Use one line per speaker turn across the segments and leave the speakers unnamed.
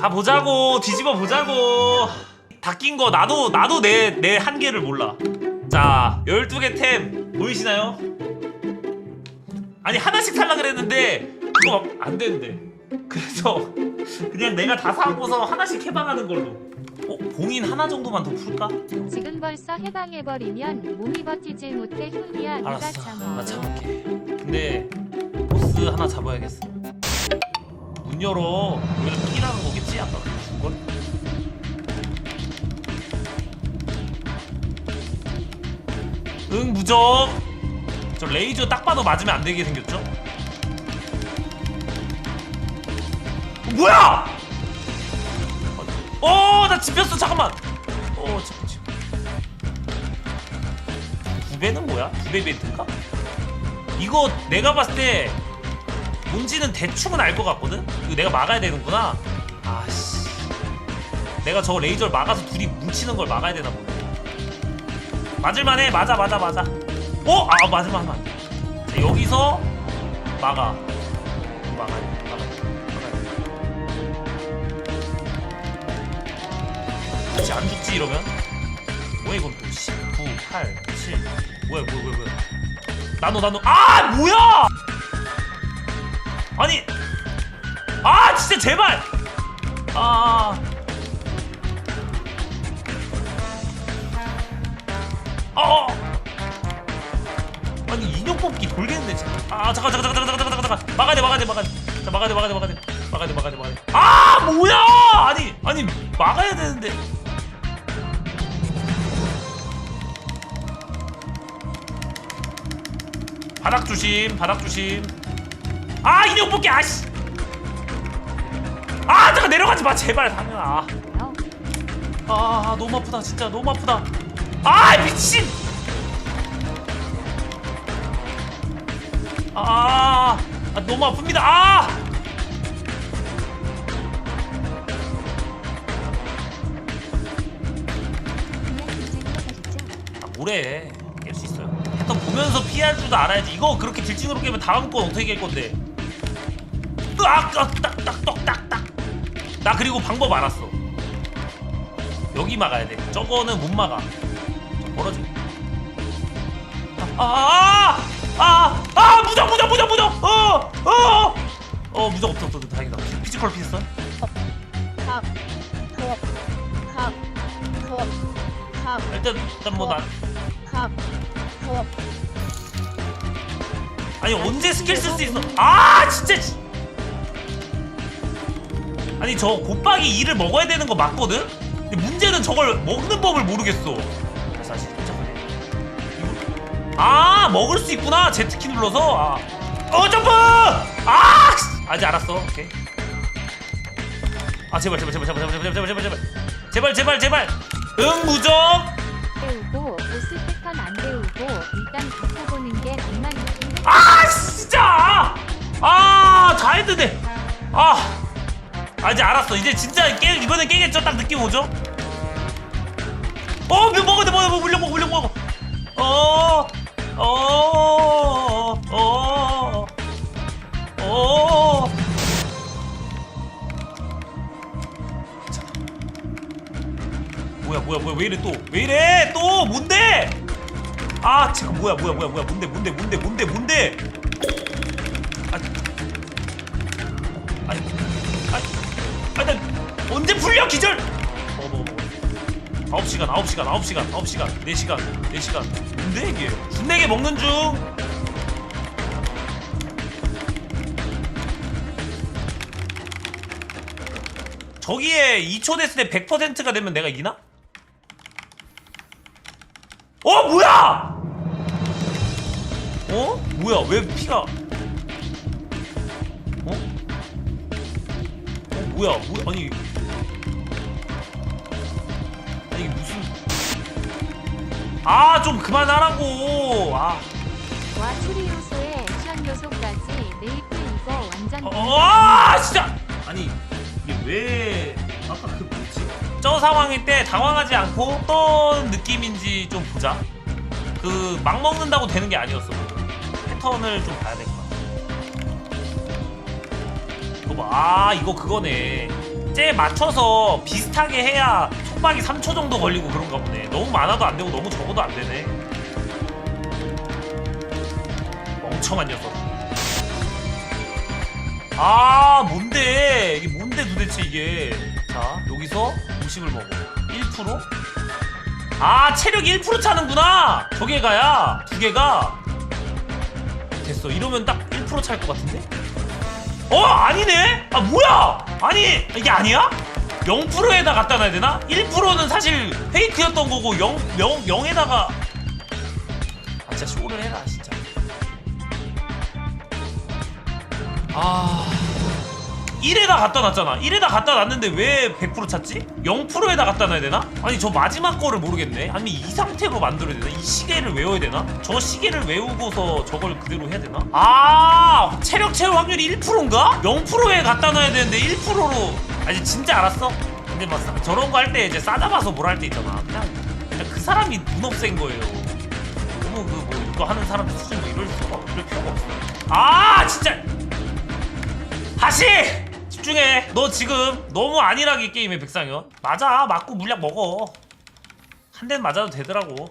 가보자고 뒤집어 보자고 다 낀 거 나도 나도 내 내 한계를 몰라 자 12개 템 보이시나요? 아니 하나씩 살라 그랬는데 그거 안 되는데 그래서 그냥 내가 다 사고서 하나씩 해방하는 걸로 어? 봉인 하나 정도만 더 풀까?
지금 벌써 해방해버리면 몸이 버티질 못해 훈이야 네가
알았어
참아
나 참을게 근데 보스 하나 잡아야겠어 문 열어 여기다 끼라는 거겠지? 아까 그 준걸? 응 무적 저 레이저 딱 봐도 맞으면 안 되게 생겼죠? 어, 뭐야! 어, 나 집혔어, 잠깐만! 어, 집, 집. 두 배는 뭐야? 두배 이벤트인가? 이거 내가 봤을 때 뭔지는 대충은 알 것 같거든? 이거 내가 막아야 되는구나. 내가 저 레이저를 막아서 둘이 뭉치는 걸 막아야 되나 보네. 맞을만해. 맞아, 맞아, 맞아. 어? 아, 맞을만 하면 여기서 막아. 막아야 돼. 그렇지, 안 죽지, 이러면. 뭐야, 이건 또 10, 9, 8, 7. 뭐야, 뭐야, 뭐야, 뭐야. 나노, 나노. 아, 뭐야! 아니 아 진짜 제발 아 아 잠깐 잠깐 잠깐 잠깐 잠깐 잠깐. 막아야 돼 막아야 돼 막아야 돼. 자, 막아야 돼 막아야 돼 막아야 돼. 막아야 돼 막아야 돼 막아야 돼아 뭐야! 아니 아니 막아야 되는데. 바닥 조심 바닥 조심. 아 인형 뽑기 아씨. 아 잠깐 내려가지 마 제발 당연아. 아,
어,
아 너무 아프다 진짜. 너무 아프다. 아 미친 아, 아 너무 아픕니다. 아! 아, 뭐래? 깰수 있어요. 일단 보면서 피할 줄도 알아야지. 이거 그렇게 딜진으로 깨면 다음 건 어떻게 깰 건데? 딱딱딱딱딱딱. 나 그리고 방법 알았어. 여기 막아야 돼. 저거는 못 막아. 좀 멀어져. 아아아 아, 아, 무적 무적 어어어 어, 무적 없어 없어 다행이다 피지컬 피했어
탑, 탑, 탑, 탑, 탑,
일단 일단 뭐나
탑, 탑.
아니 언제 스킬 쓸 수 있어? 아 진짜. 지- 아니 저 곱박이 이를 먹어야 되는 거 맞거든? 근데 문제는 저걸 먹는 법을 모르겠어. 사실 잠깐만. 이거- 아 먹을 수 있구나 제트키 눌러서. 아. 어 점프! 아! 씨. 아직 알았어. 오케이. 아 제발 제발 제발 제발 제발 제발 제발 제발 제발 제발 제발 응 무적
배우고 보스 패턴 안 배우고 일단 바꿔보는 게 있긴
해아 진짜 아 잘했는데 아, 아 이제 알았어 이제 진짜 깨 이번에 깨겠죠 딱 느낌 오죠 어 뭐, 먹어 돼 먹어 먹어 물려 먹어 물려 먹어 어어어어 왜 이래 또? 왜 이래? 또? 뭔데? 아 지금 뭐야 뭐야 뭐야 뭐야. 뭔데 뭔데 뭔데 뭔데 뭔데? 아니. 아니. 아니. 아니 나 언제 풀려 기절? 먹어 먹어 먹어 9시간 9시간 9시간 9시간 4시간 4시간. 뭔데 이게? 준내게 먹는 중. 저기에 2초 됐을 때 100%가 되면 내가 이기나? 어 뭐야? 어? 뭐야? 왜 피가? 어? 어 뭐야? 뭐 아니. 아니 이게 무슨. 아 좀 그만하라고. 아.
와 추리 요소에 액션 요소까지 네이프 이거 완전
어, 아 진짜! 아니 이게 왜 저 상황일 때 당황하지 않고 어떤 느낌인지 좀 보자. 그 막 먹는다고 되는 게 아니었어. 패턴을 좀 봐야 될 것 같아. 이거 봐아 이거 그거네. 쟤 맞춰서 비슷하게 해야 속박이 3초 정도 걸리고 그런가 보네. 너무 많아도 안 되고 너무 적어도 안 되네. 멍청한 녀석. 아 뭔데? 이게 뭔데 도대체 이게 자 여기서 음식을 먹어. 1%? 아 체력 1% 차는구나! 저게 가야. 두 개가 됐어. 이러면 딱 1%찰 것 같은데? 어 아니네? 아 뭐야? 아니 이게 아니야? 0%에다 갖다 놔야 되나? 1%는 사실 페이크였던 거고 0, 0, 0에다가. 아 진짜 쇼를 해라 진짜. 아 1에다 갖다 놨잖아 1에다 갖다 놨는데 왜 100% 찾지? 0%에다 갖다 놔야 되나? 아니 저 마지막 거를 모르겠네 아니면 이 상태로 만들어야 되나? 이 시계를 외워야 되나? 저 시계를 외우고서 저걸 그대로 해야 되나? 아 체력 채울 확률이 1%인가? 0%에 갖다 놔야 되는데 1%로 아니 진짜 알았어? 근데 막 싸- 저런 거 할 때 이제 싸잡아서 뭘 할 때 있잖아 그냥, 그냥 그 사람이 눈 없앤 거예요 너무 그뭐 이거 하는 사람 수준 뭐 이럴 수가 이럴 필요가 없어 아 진짜 다시 집중해. 너 지금 너무 안일하게 게임해 백상현. 맞아 맞고 물약 먹어. 한 대는 맞아도 되더라고.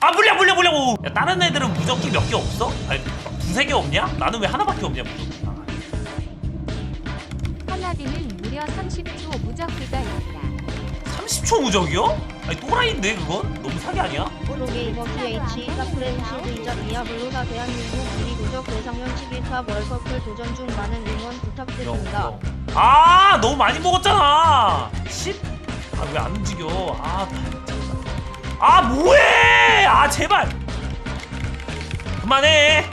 아 물약 물약 물약. 오. 야 다른 애들은 무적기 몇 개 없어? 아니 두세 개 없냐? 나는 왜 하나밖에 없냐 무적기. 아,
하나디는 무려 30초 무적기가 있다.
30초 무적이요? 아니 또라이인데 그건? 너무 사기 아니야?
프로게이머 PH가 프랜시즈이자 디아블로가 대한민국 우리 도적 대상형 11카 월커플 도전 중 많은 응원 부탁드립니다.
아 너무 많이 먹었잖아. 10? 아왜 안 움직여? 아, 아 뭐해? 아 제발. 그만해.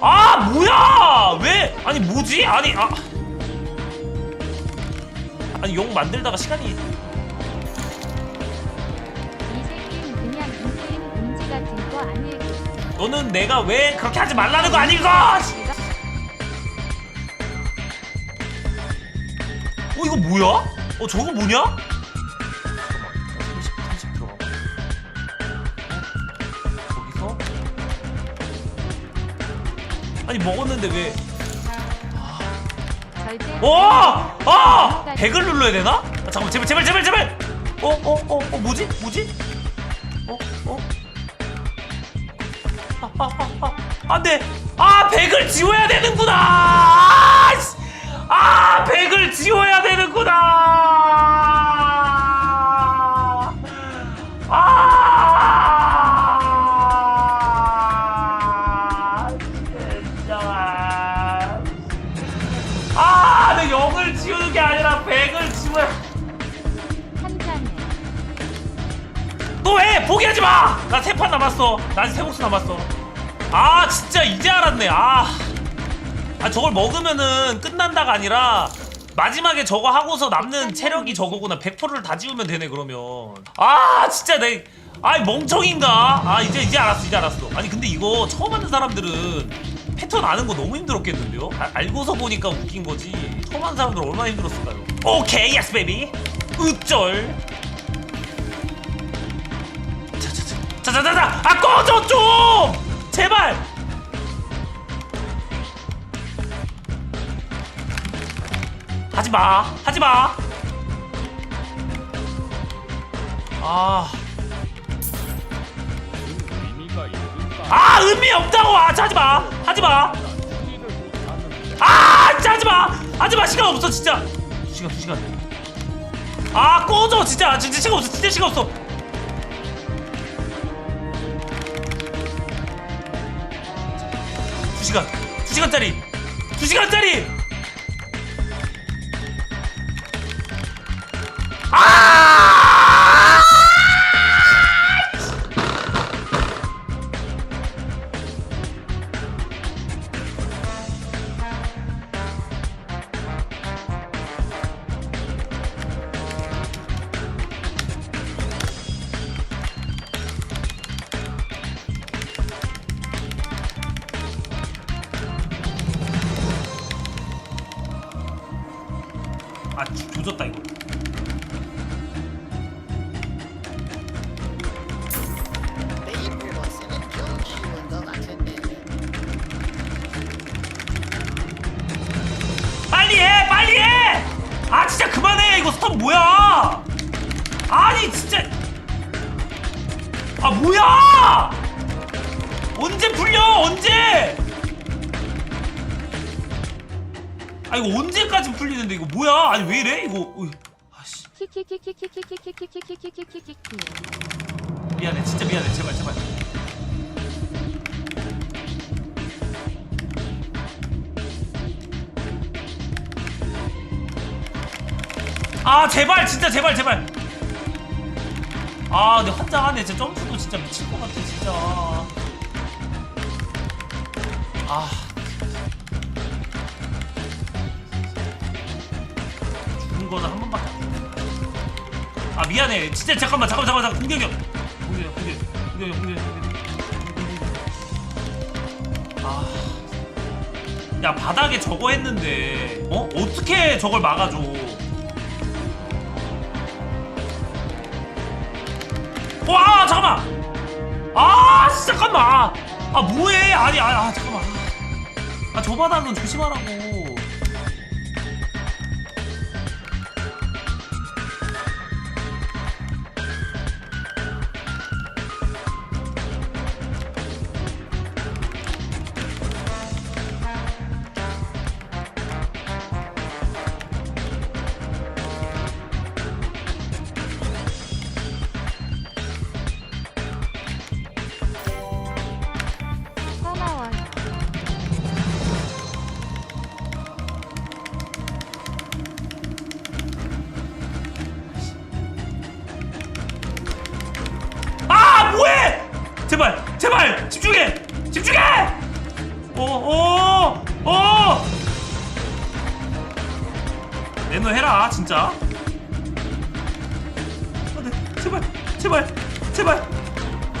아 뭐야? 왜? 아니 뭐지? 아니 아. 아니 용 만들다가 시간이 너는 내가 왜 그렇게 하지 말라는 거 아니고 어 이거 뭐야? 어 저거 뭐냐? 잠깐만 30, 30 들어가고 어? 거기서 아니 먹었는데 왜
절대.
어! 아! 100을 눌러야 되나? 아, 잠깐만 제발 제발 제발 제발 어? 어? 어? 어? 뭐지? 뭐지? 아, 아, 아, 아, 안 돼 아 100을 지워야 되는구나 아, 씨. 아 100을 지워야 되는구나 아 진짜 아, 내 0을 지우는 게 아니라 100을 지워야.
한 잔에.
또 해! 포기하지 마! 나 세 판 남았어. 나 아직 세 목수 남았어. 아, 진짜 이제 알았네. 아. 아, 저걸 먹으면은 끝난다가 아니라 마지막에 저거 하고서 남는 체력이 저거구나. 100%를 다 지우면 되네, 그러면. 아, 진짜 내. 아이, 멍청인가? 아, 이제, 이제 알았어, 이제 알았어. 아니, 근데 이거 처음 하는 사람들은 패턴 아는 거 너무 힘들었겠는데요? 아, 알고서 보니까 웃긴 거지. 처음 하는 사람들 얼마나 힘들었을까요? 오케이, 예스, 베이비. 으쩔. 자자자 자자자자 아 꺼져 좀 제발! 하지마 하지마! 아? 아 의미 없다고 아 하지마 하지마. 아 진짜 하지마. 하지마. 시간 없어 진짜. 두 시간 두 시간. 아 꺼져 진짜. 진짜 시간 없어. 진짜 시간 없어 두 시간 두 시간짜리 두 시간짜리 스톱 뭐야 아니 진짜 아 뭐야 언제 풀려 언제 아 이거 언제까지 풀리는데 이거 뭐야 아니 왜 이래 이거 어이, 아씨
키키키키키키키키키키키키키키키
미안해 진짜 미안해 제발 제발 아 제발 진짜 제발 제발. 아 근데 환장하네. 진짜 점프도 진짜 미칠 것 같아 진짜. 아. 죽은 거는 한 번밖에 안 죽네. 아 미안해. 진짜 잠깐만 잠깐만 잠깐만 잠깐만. 공격력 공격력 공격력 공격력 공격력 아야 바닥에 저거 했는데 어? 어떻게 저걸 막아줘 와 잠깐만. 아 잠깐만. 아 뭐해? 아니 아, 아 잠깐만. 아 저 바닥은 조심하라고 내노 해라 진짜. 안돼 제발 제발 제발.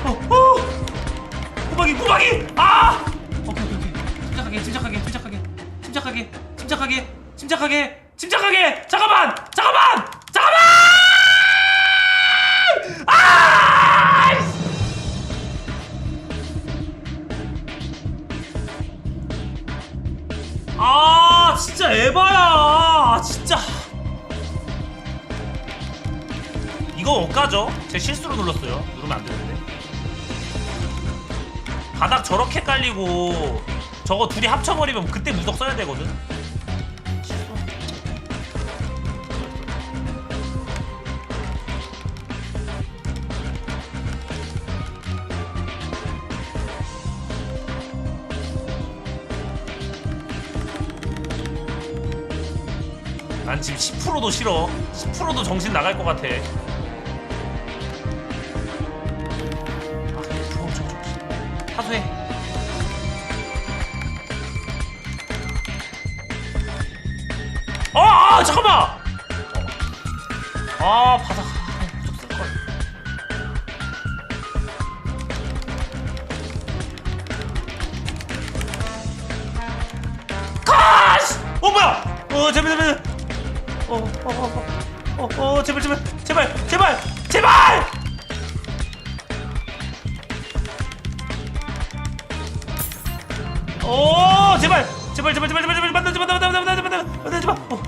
어 어. 꼬박이 꼬박이! 아! 오케이 오케이 오케이. 침착하게 침착하게 침착하게. 침착하게 침착하게 침착하게 침착하게! 잠깐만! 잠깐만! 아 진짜 에바야 아, 진짜. 이거 못 가죠? 제 실수로 눌렀어요. 누르면 안 되는데. 바닥 저렇게 깔리고 저거 둘이 합쳐버리면 그때 무적 써야 되거든 난 지금 10%도 싫어. 10%도 정신 나갈 것 같아. 아 좋아 좋아 좋아 사수해. 아, 아 잠깐만! 아 바닥. 아, 어 뭐야? 어 제발 어어 어어어 어, 어, 어, 제발 제발 제발 제발 제발! 오 제발 제발 제발 제발 제발 제발 만나지 마 만나지 마 만나지 마 만나지 마 어.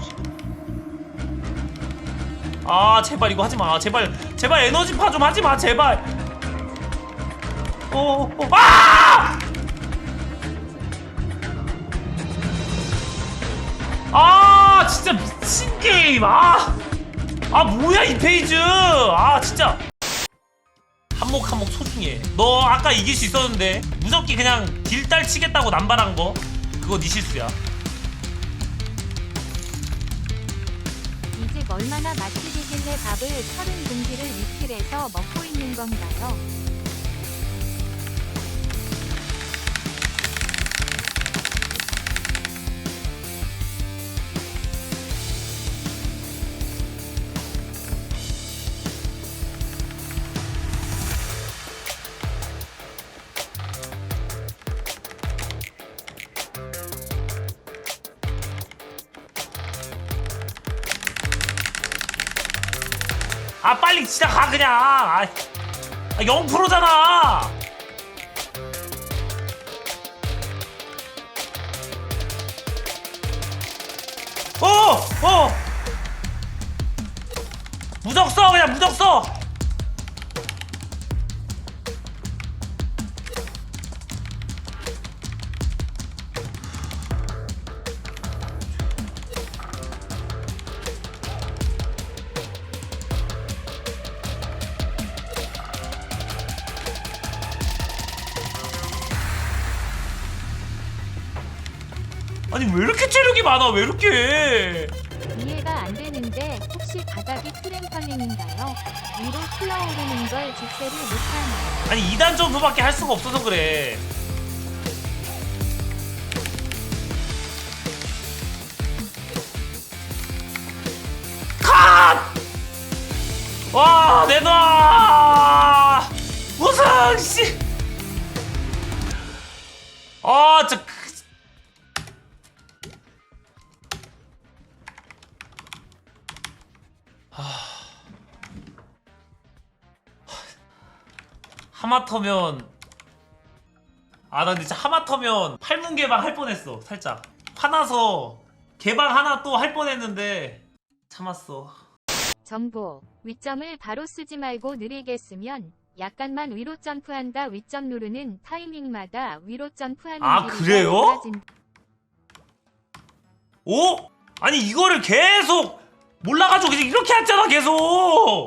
아 제발 이거 하지 마. 제발 제발 에너지파 좀 하지 마 제발. 어, 어, 아! 진짜 미친 게임. 아! 아 뭐야 이 페이지. 아 진짜. 한몫 한몫 소중해. 너 아까 이길 수 있었는데 무섭게 그냥 딜딸 치겠다고 남발한 거? 그거 네 실수야.
이집 얼마나 맛집이길래 밥을 서른 공기를 위킬해서 먹고 있는 건가요?
그냥 아, 아 0%잖아 어! 어! 무적 써 그냥 무적 써 많아 왜 이렇게
이해가 안 되는데 혹시 바닥이 트램펄린인가요? 위로 흘러오르는 걸 직세를 못하나요?
아니 2단 점프밖에 할 수가 없어서 그래 컷! 와 내놔 우승 씨! 아 진짜 하마터면 아 나 근데 진짜 하마터면 팔문 개방 할 뻔했어 살짝 화나서 개방 하나 또 할 뻔했는데 참았어
정보. 위점을 바로 쓰지 말고 느리게 쓰면 약간만 위로 점프한다. 위점 누르는 타이밍마다 위로 점프하는
아, 그래요?
달라진다.
오? 아니 이거를 계속 몰라가지고 그냥 이렇게 했잖아 계속